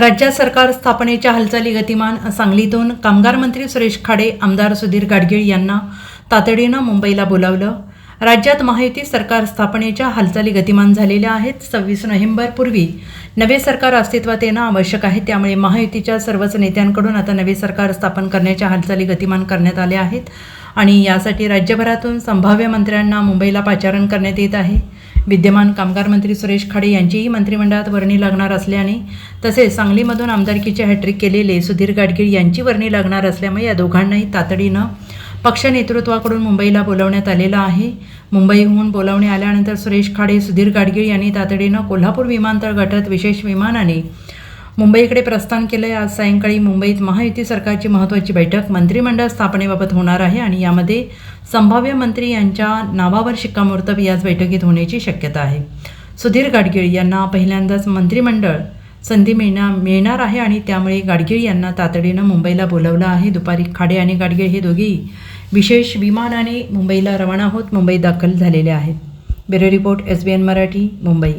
राज्यात सरकार स्थापनेच्या हालचाली गतिमान सांगलीतून कामगार मंत्री सुरेश खाडे आमदार सुधीर गाडगीळ यांना तातडीनं मुंबईला बोलावलं. राज्यात महायुती सरकार स्थापनेच्या हालचाली गतिमान झालेल्या आहेत. सव्वीस नोव्हेंबरपूर्वी नवे सरकार अस्तित्वात येणं आवश्यक आहे त्यामुळे महायुतीच्या सर्वच नेत्यांकडून आता नवे सरकार स्थापन करण्याच्या हालचाली गतिमान करण्यात आल्या आहेत. आणि यासाठी राज्यभरातून संभाव्य मंत्र्यांना मुंबईला पाचारण करण्यात येत आहे. विद्यमान कामगार मंत्री सुरेश खाडे यांचीही मंत्रिमंडळात वर्णी लागणार असल्याने तसेच सांगलीमधून आमदारकीचे हॅट्रिक केलेले सुधीर गाडगीळ यांची वर्णी लागणार असल्यामुळे या दोघांनाही तातडीनं पक्ष नेतृत्वाकडून मुंबईला बोलवण्यात आलेलं आहे. मुंबईहून बोलावणे आल्यानंतर सुरेश खाडे सुधीर गाडगीळ यांनी तातडीनं कोल्हापूर विमानतळ गटात विशेष विमानाने मुंबईकडे प्रस्थान केलं आज सायंकाळी मुंबईत महायुती सरकारची महत्त्वाची बैठक मंत्रिमंडळ स्थापनेबाबत होणार आहे आणि यामध्ये संभाव्य मंत्री यांच्या नावावर शिक्कामोर्तब याच बैठकीत होण्याची शक्यता आहे. सुधीर गाडगीळ यांना पहिल्यांदाच मंत्रिमंडळ संधी मिळणार मिळणार आहे आणि त्यामुळे गाडगीळ यांना तातडीनं मुंबईला बोलवलं आहे. दुपारी खाडे आणि गाडगीळ हे दोघेही विशेष विमानाने मुंबईला रवाना होत मुंबईत दाखल झालेले आहेत. Bureau report S B N Marathi Mumbai.